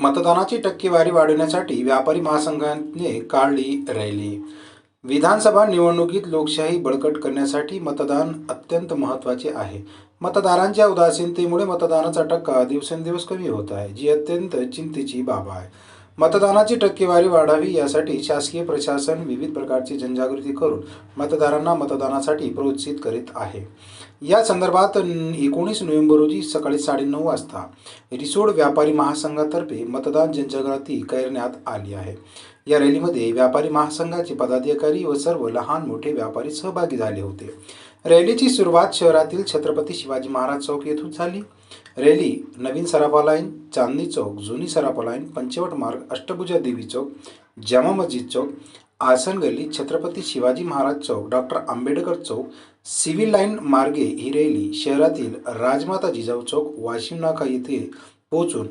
मतदानाची टक्केवारी वाढवण्यासाठी व्यापारी महासंघाने काढली रॅली. विधानसभा निवडणुकीत लोकशाही बळकट करण्यासाठी मतदान अत्यंत महत्त्वाचे आहे. मतदारांच्या उदासीनतेमुळे मतदानाचा टक्का दिवसेंदिवस कमी होत आहे. जी अत्यंत चिंतेची बाब आहे. मतदानाची टक्केवारी वाढावी यासाठी शासकीय प्रशासन विविध प्रकारची जनजागृती करून मतदारांना मतदानासाठी प्रोत्साहित करीत आहे. या संदर्भात एकोणीस नोव्हेंबर रोजी सकाळी साडेनऊ वाजता रिसोड व्यापारी महासंघातर्फे मतदान जनजागृती करण्यात आली आहे. या रॅलीमध्ये व्यापारी महासंघाचे पदाधिकारी व सर्व लहान मोठे व्यापारी सहभागी झाले होते. रॅलीची सुरुवात शहरातील छत्रपती शिवाजी महाराज चौक येथून झाली. रॅली नवीन सराफा लाईन चांदणी चौक जुनी सराफा लाईन पंचवट मार्ग अष्टभुजा देवी चौक जामा Masjid Chowk Asan Galli Chhatrapati Shivaji Maharaj Chowk doctor Ambedkar Chowk civil line मार्गे ही रॅली शहरातील राजमाता जिजाऊ चौक वाशिम नाका येथे पोहोचून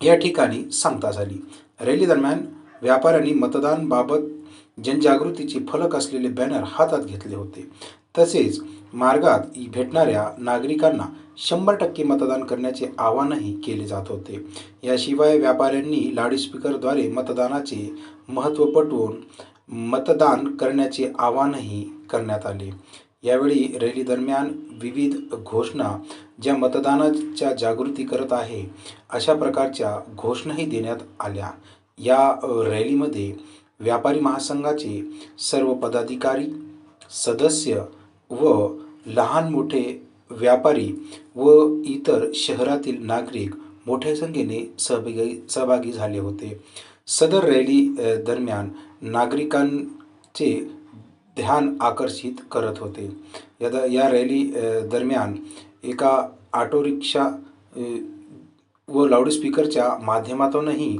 या ठिकाणी सांगता झाली. रॅली दरम्यान व्यापाऱ्यांनी मतदानबाबत जनजागृतीचे फलक असलेले बॅनर हातात घेतले होते. तसेच मार्गात भेटणाऱ्या नागरिकांना शंभर टक्के मतदान करण्याचे आवाहनही केले जात होते. याशिवाय व्यापाऱ्यांनी लाऊडस्पीकरद्वारे मतदानाचे महत्त्व पटवून मतदान करण्याचे आवाहनही करण्यात आले. यावेळी रॅली दरम्यान विविध घोषणा ज्या मतदानाच्या जागृती करत आहे अशा प्रकारच्या घोषणाही देण्यात आल्या. या रॅलीमध्ये व्यापारी महासंघाचे सर्व पदाधिकारी सदस्य व लहान मोठे व्यापारी व इतर शहरातील नागरिक मोठ्या संख्येने सहभागी सहभागी झाले होते. सदर रॅली दरम्यान नागरिकांचे ध्यान आकर्षित करत होते. यदा या रॅली दरम्यान एका ऑटो रिक्षा व लाऊडस्पीकरच्या माध्यमातूनही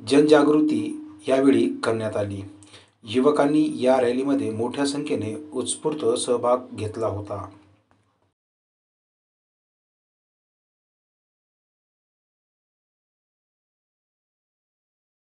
जनजागृती यावेळी करण्यात आली. युवकांनी या रॅलीमध्ये मोठ्या संख्येने उत्स्फूर्त सहभाग घेतला होता.